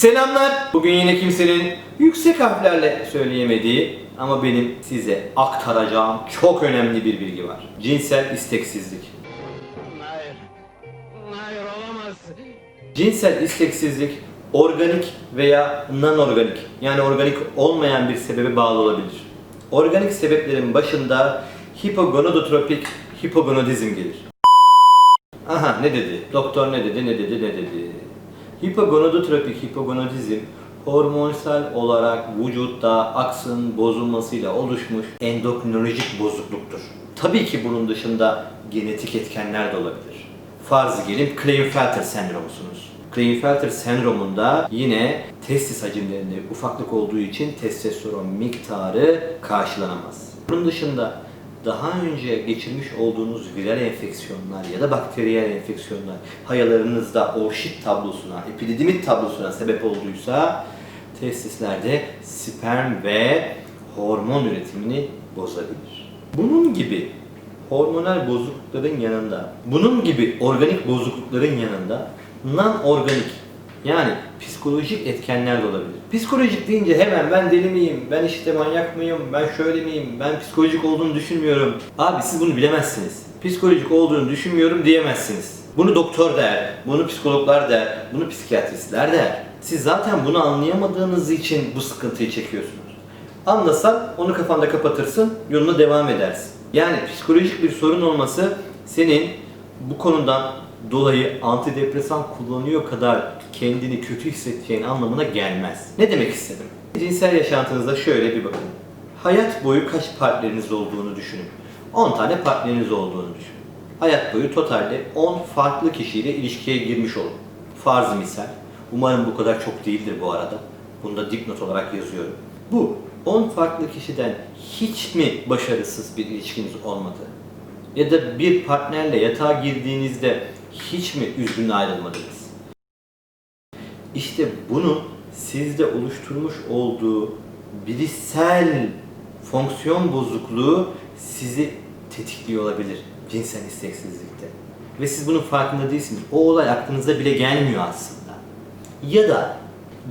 Selamlar. Bugün yine kimsenin yüksek harflerle söyleyemediği ama benim size aktaracağım çok önemli bir bilgi var. Cinsel isteksizlik. Hayır. Hayır olamaz. Cinsel isteksizlik organik veya non-organik yani organik olmayan bir sebebe bağlı olabilir. Organik sebeplerin başında hipogonadotropik hipogonadizm gelir. Aha ne dedi? Doktor ne dedi? Ne dedi? Ne dedi? Hipogonadotropik hipogonadizm hormonsal olarak vücutta aksın bozulmasıyla oluşmuş endokrinolojik bozukluktur. Tabii ki bunun dışında genetik etkenler de olabilir. Farz gelin Klinefelter sendromusunuz. Klinefelter sendromunda yine testis hacimlerinde ufaklık olduğu için testosteron miktarı karşılanamaz. Bunun dışında daha önce geçirmiş olduğunuz viral enfeksiyonlar ya da bakteriyel enfeksiyonlar hayalarınızda orşit tablosuna, epididimit tablosuna sebep olduysa testislerde sperm ve hormon üretimini bozabilir. Bunun gibi hormonal bozuklukların yanında, bunun gibi organik bozuklukların yanında non-organik yani psikolojik etkenler de olabilir. Psikolojik deyince hemen ben deli miyim, ben işte manyak mıyım, ben şöyle miyim, ben psikolojik olduğunu düşünmüyorum. Abi siz bunu bilemezsiniz. Psikolojik olduğunu düşünmüyorum diyemezsiniz. Bunu doktor der, bunu psikologlar der, bunu psikiyatristler der. Siz zaten bunu anlayamadığınız için bu sıkıntıyı çekiyorsunuz. Anlasan onu kafanda kapatırsın, yoluna devam edersin. Yani psikolojik bir sorun olması senin bu konudan dolayı antidepresan kullanıyor kadar kendini kötü hissedeceğin anlamına gelmez. Ne demek istedim? Cinsel yaşantınıza şöyle bir bakın. Hayat boyu kaç partneriniz olduğunu düşünün. 10 tane partneriniz olduğunu düşünün. Hayat boyu totalde 10 farklı kişiyle ilişkiye girmiş olun. Farz misal. Umarım bu kadar çok değildir bu arada. Bunu da dipnot olarak yazıyorum. Bu 10 farklı kişiden hiç mi başarısız bir ilişkiniz olmadı? Ya da bir partnerle yatağa girdiğinizde hiç mi üzgün ayrılmadınız? İşte bunun sizde oluşturmuş olduğu bilişsel fonksiyon bozukluğu sizi tetikliyor olabilir cinsel isteksizlikte. Ve siz bunun farkında değilsiniz. O olay aklınıza bile gelmiyor aslında. Ya da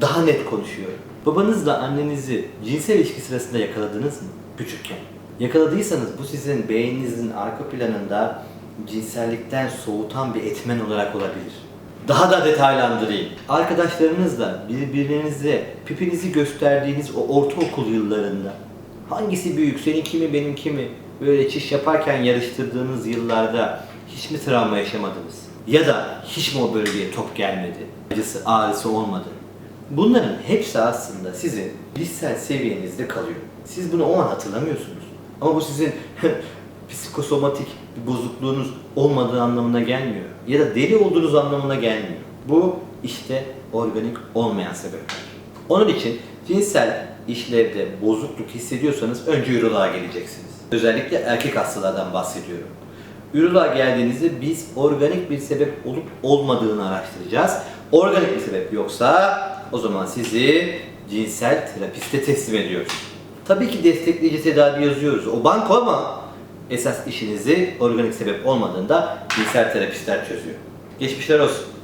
daha net konuşuyorum. Babanızla annenizi cinsel ilişki sırasında yakaladınız mı küçükken? Yakaladıysanız bu sizin beyninizin arka planında cinsellikten soğutan bir etmen olarak olabilir. Daha da detaylandırayım. Arkadaşlarınızla birbirinize pipinizi gösterdiğiniz o ortaokul yıllarında hangisi büyük, seninki mi benimki mi böyle çiş yaparken yarıştırdığınız yıllarda hiç mi travma yaşamadınız? Ya da hiç mi o bölgeye top gelmedi? Acısı, ağrısı olmadı? Bunların hepsi aslında sizin bilişsel seviyenizde kalıyor. Siz bunu o an hatırlamıyorsunuz. Ama bu sizin psikosomatik bir bozukluğunuz olmadığı anlamına gelmiyor. Ya da deli olduğunuz anlamına gelmiyor. Bu işte organik olmayan sebepler. Onun için cinsel işlevde bozukluk hissediyorsanız önce üroloğa geleceksiniz. Özellikle erkek hastalardan bahsediyorum. Üroloğa geldiğinizde biz organik bir sebep olup olmadığını araştıracağız. Organik bir sebep yoksa o zaman sizi cinsel terapiste teslim ediyoruz. Tabii ki destekleyici tedavi yazıyoruz. O banko ama esas işinizi organik sebep olmadığında cinsel terapistler çözüyor. Geçmişler olsun.